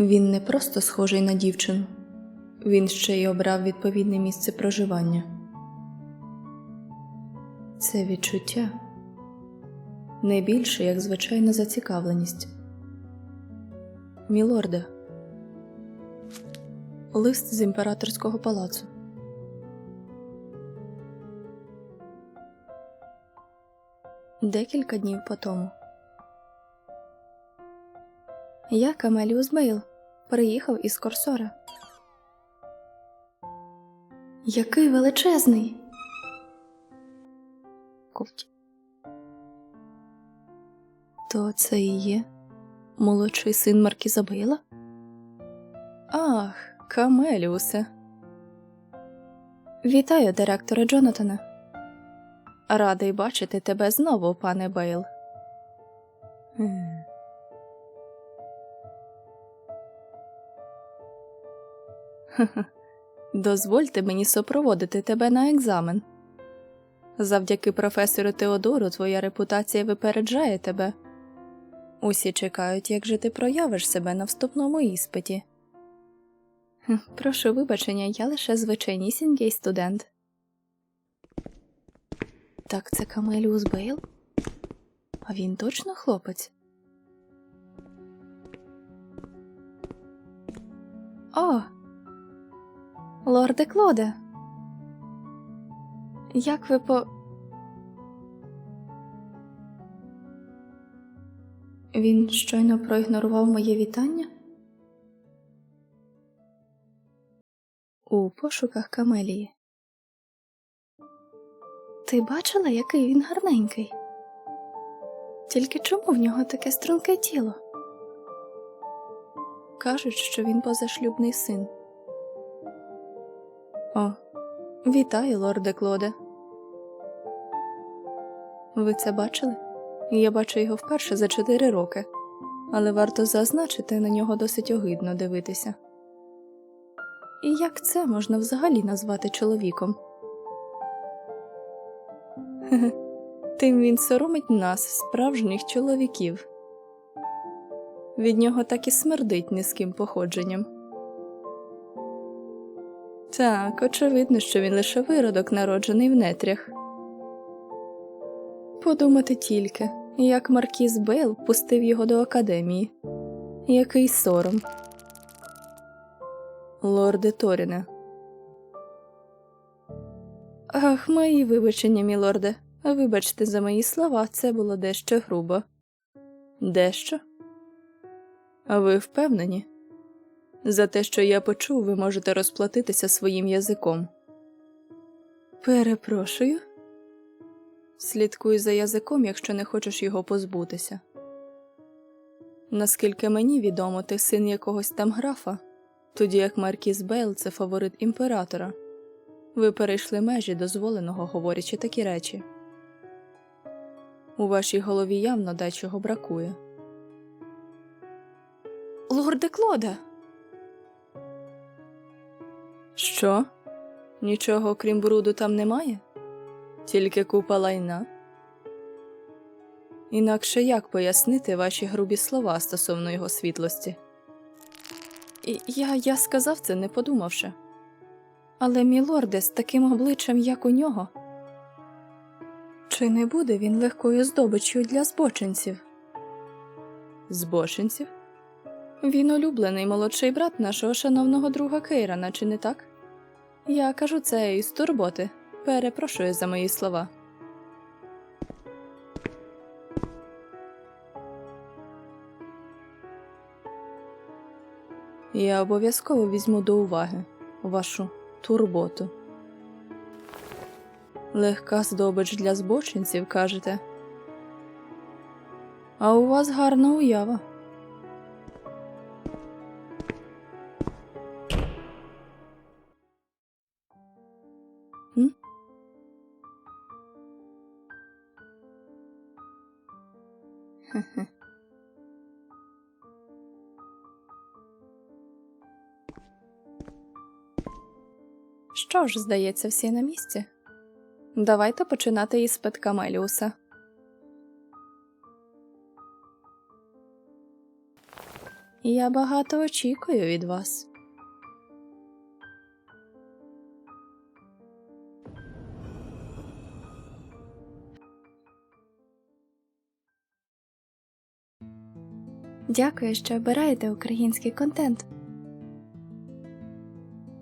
Він не просто схожий на дівчину, він ще й обрав відповідне місце проживання. Це відчуття не більше, як звичайна зацікавленість. Мілорде, лист з імператорського палацу. Декілька днів по тому. Я Камеліус Бейл. Приїхав із Корсора. Який величезний. Ковті. То це і є молодший син Маркіза Бейла? Ах, Камеліусе. Вітаю, директоре Джонатана. Радий бачити тебе знову, пане Бейл. Дозвольте мені супроводити тебе на екзамен. Завдяки професору Теодору твоя репутація випереджає тебе. Усі чекають, як же ти проявиш себе на вступному іспиті. Прошу вибачення, я лише звичайнісінький студент. Так це Камеліус Бейл? А він точно хлопець? О! Лорде Клоде. Як ви по. Він щойно проігнорував моє вітання? У пошуках Камелії. Ти бачила, який він гарненький? Тільки чому в нього таке струнке тіло? Кажуть, що він позашлюбний син. О, вітаю, лорде Клоде. Ви це бачили? Я бачу його вперше за чотири роки, але варто зазначити, на нього досить огидно дивитися. І як це можна взагалі назвати чоловіком? Тим він соромить нас, справжніх чоловіків. Від нього так і смердить низьким походженням. Так, очевидно, що він лише виродок, народжений в нетрях. Подумати тільки, як Маркіз Бейл пустив його до академії. Який сором. Лорде Торіне. Ах, мої вибачення, мілорде. Вибачте за мої слова, це було дещо грубо. Дещо? Ви впевнені? За те, що я почув, ви можете розплатитися своїм язиком. Перепрошую. Слідкуй за язиком, якщо не хочеш його позбутися. Наскільки мені відомо, ти син якогось там графа, тоді як Маркіс Бейл це фаворит імператора. Ви перейшли межі дозволеного, говорячи такі речі. У вашій голові явно дечого бракує. Лорде Клоде. Що? Нічого крім бруду там немає? Тільки купа лайна? Інакше як пояснити ваші грубі слова стосовно його світлості? І я, я сказав це, не подумавши. Але мілорде з таким обличчям, як у нього. Чи не буде він легкою здобиччю для збочинців? Збочинців? Він улюблений молодший брат нашого шановного друга Кейрана, чи не так? Я кажу це із турботи. Перепрошую за мої слова. Я обов'язково візьму до уваги вашу турботу. Легка здобич для збочинців, кажете. А у вас гарна уява. Що ж, здається, всі на місці. Давайте починати із іспит Камеліуса. Я багато очікую від вас. Дякую, що обираєте український контент.